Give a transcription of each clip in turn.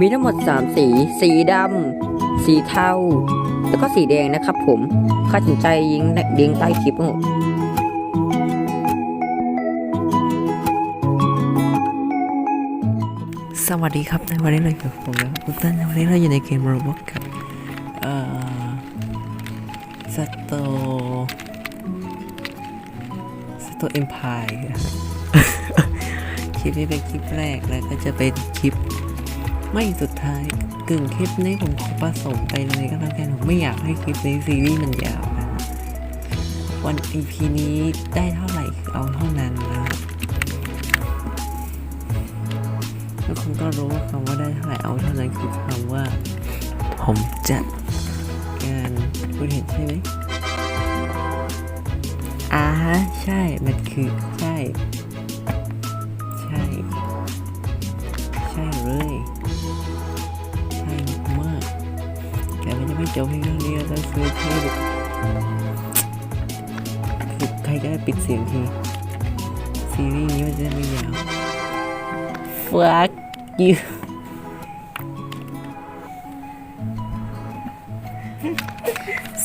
มีทั้งหมด 3 สี สีดำ สีเทา แล้วก็สีแดงนะครับผมค่าสนใจยิงเด้งใต้คลิปครับสวัสดีครับในวันนี้เราอยู่กับผมแล้วทุกท่านในวันนี้เราอยู่ในเกมโรบอทครับเอ่อสโตสโตเอ็มพายคลิปนี้เป็นคลิปแรกแล้วก็จะเป็นคลิป ไม่สุดท้ายกึ่งคลิปนี้ผมขอผสมไปเลยก็แล้วกันผมไม่อยากให้คลิปนี้ซีรีส์มันยาวนะวัน EP นี้ได้เท่าไหร่คือเอาเท่านั้นนะทุกคนก็รู้ว่าคำว่าได้เท่าไหร่เอาเท่านั้นคือคำว่า ผมจะการคุณเห็นใช่ไหมอ่าฮะใช่มันคือใช่ จะม่จบเพียงเท่านี้เราต้องซื้อที่คือใครก็ได้ปิดเสียงทีซีรีส์นี้มันจะไม่ยาว fuck you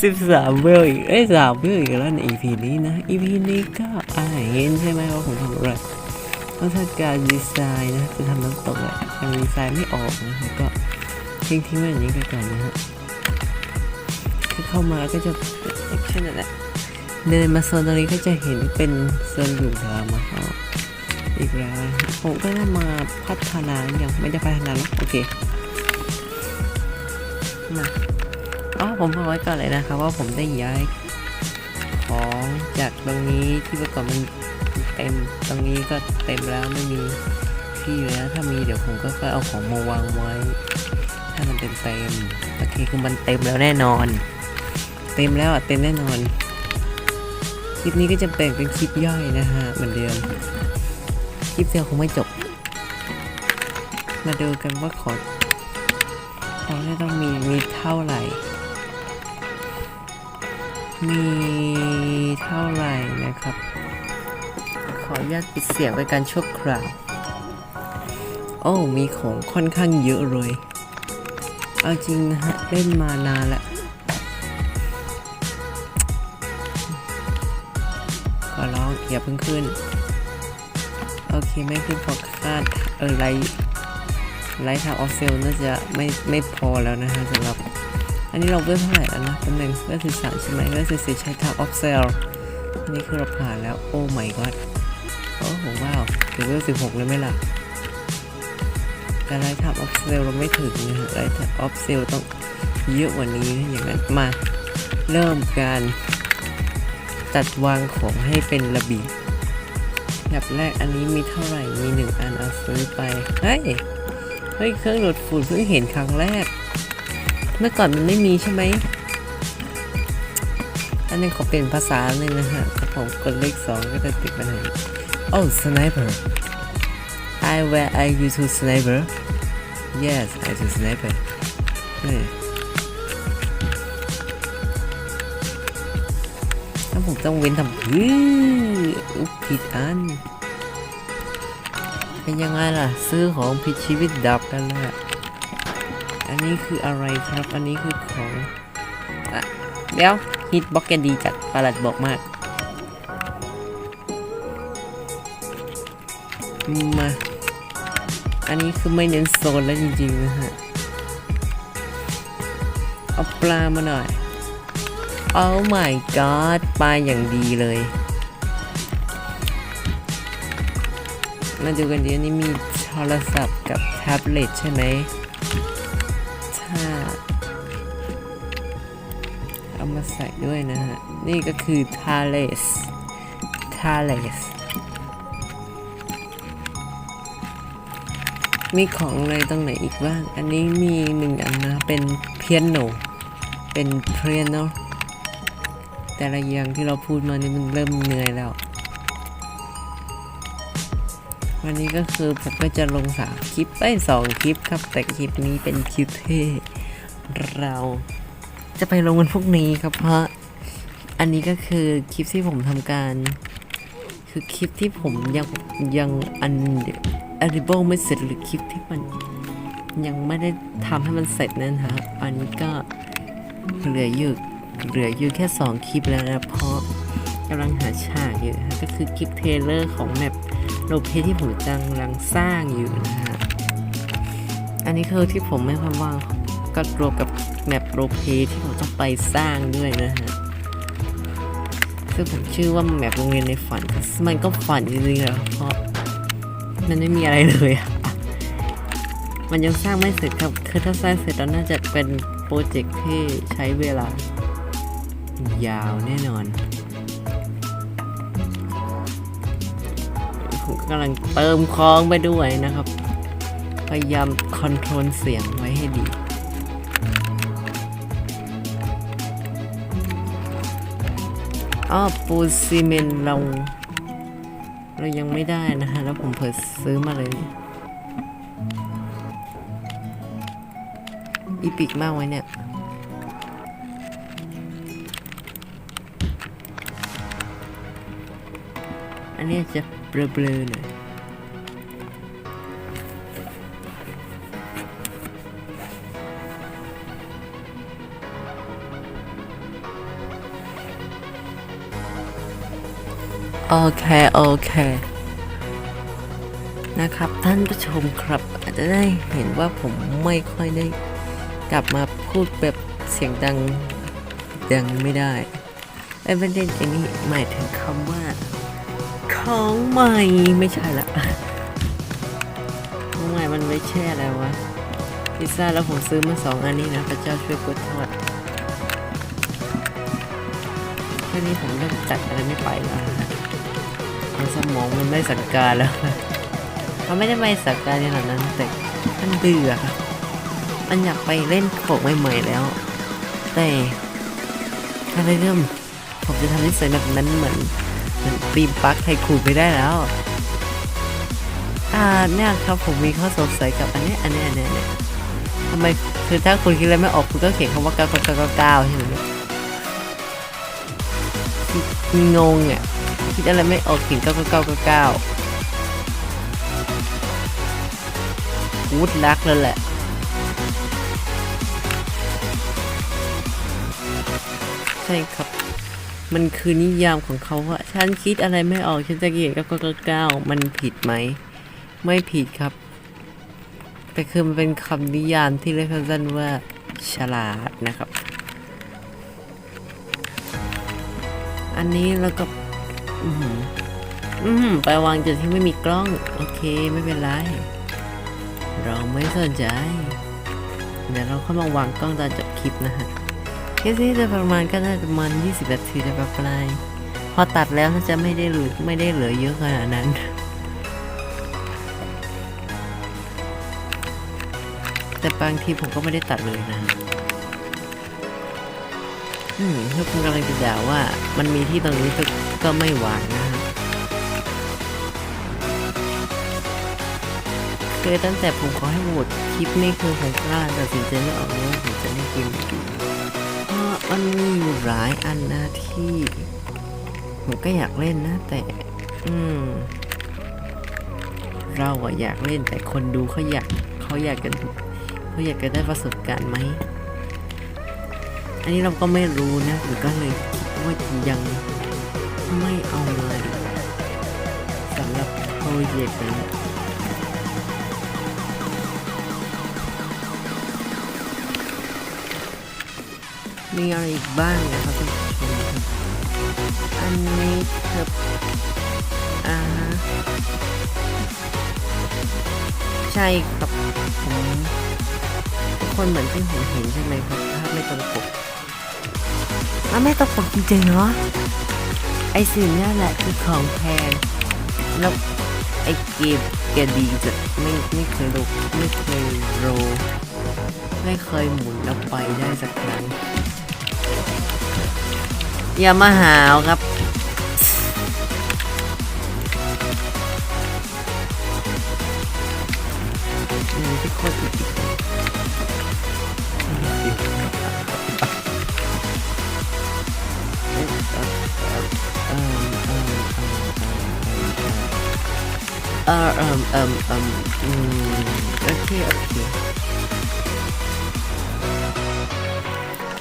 สิบสามเวลอีก เอ้ยสามเวลอีกแล้วใน EP นี้นะ EP นี้ก็อ่าเห็นใช่ไหมว่าผมทำอะไรต้องทำการดีไซน์นะจะทำน้ำตกอะยังดีไซน์ไม่ออกนะก็ทิ้งทิ้งไว้อย่างนี้ไปก่อนนะฮะ คือเข้ามาก็จะแคชั่นนั่นแหละเดินมาโซนตรงนี้ก็จะเห็นเป็นโซนอยู่ทางมาเขาอีกแล้วผมก็ได้มาพัฒนาอย่างไม่ได้พัฒนาหรอกโอเคมาอ๋อผมบอกไว้ก่อนเลยนะครับว่าผมได้ย้ายของจากตรงนี้ที่เมื่อก่อนมันเต็มตรงนี้ก็เต็มแล้วไม่มีที่แล้วถ้ามีเดี๋ยวผมก็ค่อยเอาของมาวางไว้ ถ้ามันเต็มเต็มโอเคคือมันเต็มแล้วแน่นอน เต็มแล้วอะเต็มแน่นอน คลิปนี้ก็จะแบ่งเป็นคลิปย่อยนะฮะเหมือนเดิม คลิปเดียวคงไม่จบ มาดูกันว่าขอของจะต้องมีมีเท่าไหร่ มีเท่าไหร่นะครับ ขออนุญาตปิดเสียงไว้การชั่วคราวโอ้มีของค่อนข้างเยอะเลย เอาจริงนะฮะเล่นมานานละ อย่าเพิ่งขึ้น โอเคไม่ขึ้นพอคาดเออไลท์ไลท์ทางออฟเซลน่าจะไม่ไม่พอแล้วนะฮะสำหรับ อันนี้เราเวลเท่าไหร่แล้วนะเป็นหนึ่งเวลสิบสามใช่ไหมเวลสิบสี่ใช้ทางออฟเซลอันนี้คือเราผ่านแล้วโอ้ my god โอ้โหว้าวถึงเวลสิบหกเลยไหมล่ะแต่ไลท์ทางออฟเซลเราไม่ถึงนะฮะไลท์ทางออฟเซลต้องเยอะกว่านี้อย่างนั้นมาเริ่มการ จัดวางของให้เป็นระเบียบแบบแรกอันนี้มีเท่าไหร่ มีหนึ่งอันเอาซื้อไป เฮ้ย เฮ้ย เครื่องดูดฝุ่นเพิ่งเห็นครั้งแรก เมื่อก่อนมันไม่มีใช่ไหม อันนี้ขอเปลี่ยนภาษาหนึ่งนะฮะถ้าผมกดเลขสองก็จะติดปัญหาโอ้ sniper I where I you to sniper yes I to sniper เฮ้ย ผมต้องเว้นทำพื้อุ๊บผิดอัน เป็นยังไงล่ะ ซื้อของผิดชีวิตดับกันละอันนี้คืออะไรครับ อันนี้คือของอะเดี๋ยวฮิตบ็อกแกดีจัดประหลัดบอกมาก มา อันนี้คือไม่เน้นโซนแล้วจริงๆนะฮะ เอาปลามาหน่อย Oh my god ปลาอย่างดีเลย มาดูกันดีอันนี้มีโทรศัพท์กับแท็บเล็ตใช่ไหมถ้าเอามาใส่ด้วยนะฮะ นี่ก็คือ t a l e s t a l e s มีของอะไรตรงไหนอีกบ้าง อันนี้มีหนึ่งอันนะ เป็นเพียโน เป็นเพียโน แต่ละอย่างที่เราพูดมานี่มันเริ่มเหนื่อยแล้ว วันนี้ก็คือผมก็จะลงสามคลิปไอ้ยสองคลิปครับ แต่คลิปนี้เป็นคลิปที่เราจะไปลงวันพรุ่งนี้ครับเพราะอันนี้ก็คือคลิปที่ผมทำการ คือคลิปที่ผมยังยังอัน edible ไม่เสร็จหรือคลิปที่มันยังไม่ได้ทำให้มันเสร็จนะฮะอันนี้ก็เหลืออยู่ เหลืออยู่แค่สองคลิปแล้วนะเพราะกำลังหาฉากอยู่นะฮะก็คือคลิปเทเลอร์ของแมปโลเพที่ผมกำลังสร้างอยู่นะฮะ อันนี้คือที่ผมไม่ค่อยว่างก็รวมกับแมปโรลเพที่ผมต้องไปสร้างด้วยนะฮะซึ่งผมชื่อว่าแมปโรงเรียนในฝัน มันก็ฝันจริงๆแหละเพราะมันไม่มีอะไรเลยอะมันยังสร้างไม่เสร็จครับ คือถ้าสร้างเสร็จแล้วน่าจะเป็นโปรเจกต์ที่ใช้เวลา ยาวแน่นอน ผมกำลังเติมคล้องไปด้วยนะครับ พยายามคอนโทรลเสียงไว้ให้ดีอ้อปูนซีเมนต์เรา เรายังไม่ได้นะฮะ แล้วผมเพิ่ซื้อมาเลยอีปิกมากไว้เนี่ย นนี้จะเบลอๆหน่อยโอเค โอเค นะครับท่านผู้ชมครับ อาจจะได้เห็นว่าผมไม่ค่อยได้กลับมาพูดแบบเสียงดังดังไม่ได้ไอ้ประเด็นอันนี้หมายถึงคำว่า ของใหม่ไม่ใช่ละของใหม่มันไม่ใช่อะไรวะพิซซ่าแล้วผมซื้อมาสองอันนี้นะพระเจ้าช่วยกดทอดแค่นี้ผมเริ่มจัดอะไรไม่ไปแล้วนะมันสมองมันไม่สังการแล้วมันไม่ได้ไม่สังการในขนาดนั้นแต่มันเบื่อครับมันอยากไปเล่นของใหม่ๆแล้ว แต่ถ้าได้เริ่มผมจะทำนิสัยแบบนั้นเหมือน มือนปีมปักไทคูไม่ได้แล้ว อ่าเนี่ยครับผมมีข้อสงสัยกับอันนี้อันนี้อันนี้เนี้ยทำไมคือถ้าคุณคิดอะไรไม่ออกคุณก็เขียนคำว่าเก้าเก้าเก้าเก้าใช่ไหมงงอะคิดอะไรไม่ออกเขียนเก้าเก้าเก้าเก้าเก้าวูดลักเลยแหละใช่ครับ มันคือนิยามของเขาว่าฉันคิดอะไรไม่ออกฉันจะเขียนก้าเก้าเก้ามันผิดไหม ไม่ผิดครับ แต่คือมันเป็นคำนิยามที่เรียกสั้นๆว่าฉลาดนะครับ อันนี้แล้วก็อือหืออือหือไปวางจุดที่ไม่มีกล้อง โอเคไม่เป็นไร เราไม่สนใจ เดี๋ยวเราเข้ามาวางกล้องตอนจบคลิปนะฮะ คลิปนี้จะประมาณก็น่าจะประมาณ 20 นาทีจะประมาณพอตัดแล้วจะไม่ได้เหลือไม่ได้เหลือเยอะขนาดนั้นแต่บางทีผมก็ไม่ได้ตัดเลยนะ อืมถ้าคุณกำลังจะด่าว่า มันมีที่ตรงนี้ก็ก็ไม่หวางนะฮะคือตั้งแต่ผมขอให้โหวตคลิปนี้คือผมกล้าตัดสินใจไม่ออกเลยว่าผมจะเล่กมไหนดีเพราะ มันมีอยู่หลายอันนะที่ผมก็อยากเล่นนะ แต่ อืม เราอะอยากเล่นแต่คนดูเขาอยากเขาอยากกันเขาอยากจะได้ประสบการณ์ไหม อันนี้เราก็ไม่รู้นะหรือก็เลยว่ายังไม่เอาเลยสำหรับโปรเจกต์นี้ มีอะไรอีกบ้างนะครับทุกคนครับอันนี้ครับอ่าใช่ครับผมทุกคนเหมือนที่ผมเห็นใช่ไหมครับภาพไม่ตรงปกอ้าไม่ตกปกจริงๆเหรอไอสิ่งนี้แหละคือของแพงแล้วไอเกมแกดีจะไม่ไม่เคยลงไม่เคยโรไม่เคยหมุนแล้วไปได้สักครั้ง อย่ามาหาวครับ ที่โคตรอีกเอิ่มเอิ่มเอิ่มเอิ่มเอิ่มเออเออืมโอเคโอเค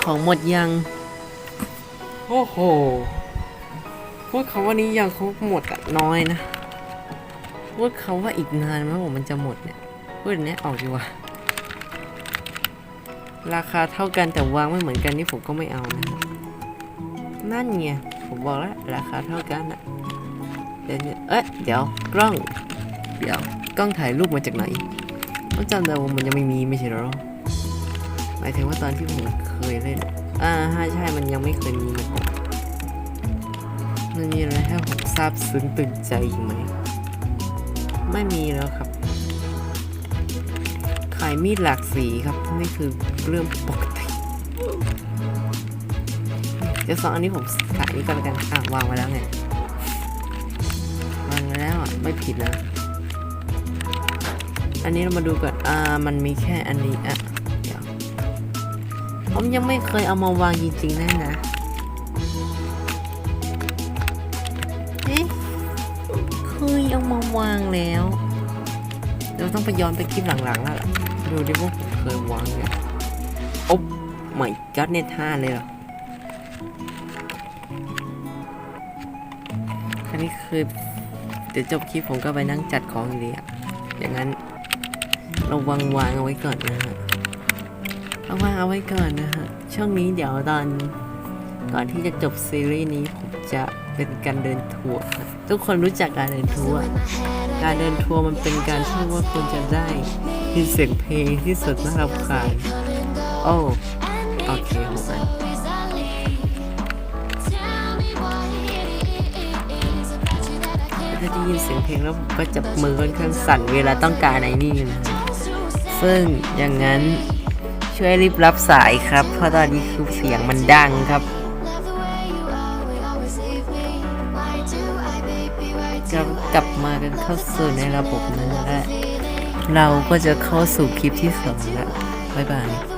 ของหมดยัง อ้โห พูดคำว่านี้ยังเขาหมดอะน้อยนะ พูดคำว่าอีกนานไหมว่ามันจะหมดเนี่ย พูดอันเนี้ยออกดีกว่า ราคาเท่ากันแต่วางไม่เหมือนกันนี่ผมก็ไม่เอานะ นั่นไง ผมบอกแล้วราคาเท่ากันอะเดี๋ยวเนี่ยเอ๊ะเดี๋ยวกล้อง เดี๋ยวกล้องถ่ายรูปมาจากไหนต้องจำได้ว่ามันยังไม่มีไม่ใช่หรอหมายถึงว่าตอนที่ผมเคยเล่น อ่าใช่ใช่มันยังไม่เคยมีมาก่อนมันมีอะไรให้ผมซาบซึ้งตื่นใจอีกไหม ไม่มีแล้วครับ ขายมีดหลากสีครับนี่คือเรื่องปกติเดี๋ยวสองอันนี้ผมขายนี่ก็แล้วกันอะวางไว้แล้วไงวางไว้แล้วอะไม่ผิดนะ อันนี้เรามาดูก่อนอ่ามันมีแค่อันนี้อะ ผมยังไม่เคยเอามาวางจริงๆนะนะเอ๊ะเคยเอามาวางแล้วเดี๋ยวต้องไปย้อนไปคลิปหลังๆแล้วล่ะดูดิว่าผมเคยวางเนี่ยโอ๊บไม่กัดเน็ตห้าเลยเหรออันนี้คือเดี๋ยวจบคลิปผมก็ไปนั่งจัดของอยู่ดีอะอย่างนั้นเราวางวางเอาไว้ก่อนนะฮะ เอาวาเอาไว้ก่อนนะฮะ ช่วงนี้เดี๋ยวตอนก่อนที่จะจบซีรีส์นี้ผมจะเป็นการเดินทัวร์ทุกคนรู้จักการเดินทัวร์การเดินทัวร์มันเป็นการที่ว่าคุณจะได้ยินเสียงเพลงที่สุดน่ารำคาญโอ้โอเคผมอ่านก็จะได้ยินเสียงเพลงแล้วผมก็จะมือค่อนข้างสั่นเวลาต้องการไอ้นี่นะซึ่งอย่างนั้น ช่วยรีบรับสายครับ เพราะตอนนี้คือเสียงมันดังครับจะกลับมากันเข้าสู่ในระบบนั้นและเราก็จะเข้าสู่คลิปที่สองแล้วบ๊ายบาย